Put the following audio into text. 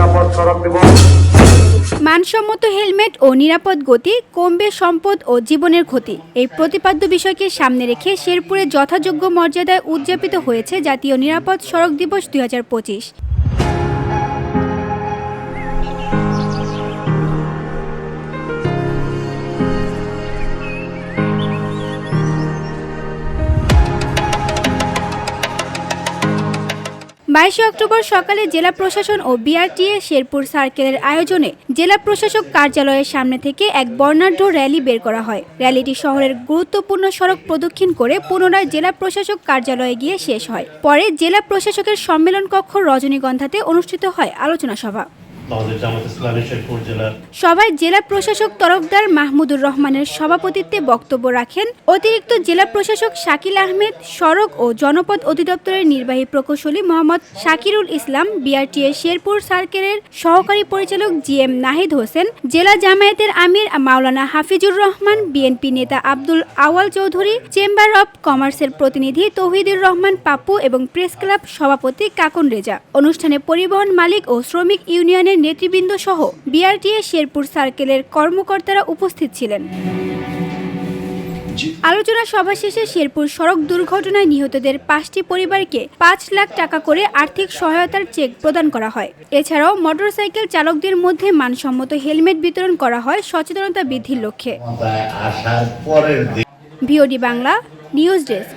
নিরাপদ সড়ক দিবস মানসম্মত হেলমেট ও নিরাপদ গতি কমবে সম্পদ ও জীবনের ক্ষতি। এই প্রতিপাদ্য বিষয়কে সামনে রেখে শেরপুরে যথাযোগ্য মর্যাদায় উদযাপিত হয়েছে জাতীয় নিরাপদ সড়ক দিবস দুই হাজার পঁচিশ। বাইশে অক্টোবর সকালে জেলা প্রশাসন ও বিআরটিএ শেরপুর সার্কেলের আয়োজনে জেলা প্রশাসক কার্যালয়ের সামনে থেকে এক বর্ণাঢ্য র্যালি বের করা হয়। র্যালিটি শহরের গুরুত্বপূর্ণ সড়ক প্রদক্ষিণ করে পুনরায় জেলা প্রশাসক কার্যালয়ে গিয়ে শেষ হয়। পরে জেলা প্রশাসকের সম্মেলন কক্ষ রজনীগন্ধাতে অনুষ্ঠিত হয় আলোচনা সভা। সভায় জেলা প্রশাসক তরফদার মাহমুদুর রহমানের সভাপতিত্বে বক্তব্য রাখেন অতিরিক্ত জেলা প্রশাসক শাকিল আহমেদ, সড়ক ও জনপদ অধিদপ্তরের নির্বাহী প্রকৌশলী মোহাম্মদ শাকিরুল ইসলাম, বিআরটিএ শেরপুর সার্কেলের সহকারী পরিচালক জি এম নাহিদ হোসেন, জেলা জামায়াতের আমির মাওলানা হাফিজুর রহমান, বিএনপি নেতা আব্দুল আওয়াল চৌধুরী, চেম্বার অব কমার্সের প্রতিনিধি তৌহিদুর রহমান পাপ্পু এবং প্রেস ক্লাব সভাপতি কাকন রেজা। অনুষ্ঠানে পরিবহন মালিক ও শ্রমিক ইউনিয়নের নেতৃবৃন্দ সহ বিআরটিএ শেরপুর সার্কেলের কর্মকর্তারা উপস্থিত ছিলেন। আলোচনা সভা শেষে শেরপুর সড়ক দুর্ঘটনায় নিহতদের পাঁচটি পরিবারকে পাঁচ লাখ টাকা করে আর্থিক সহায়তার চেক প্রদান করা হয়। এছাড়াও মোটরসাইকেল চালকদের মধ্যে মানসম্মত হেলমেট বিতরণ করা হয় সচেতনতা বৃদ্ধির লক্ষ্যে। VOD Bangla news desk.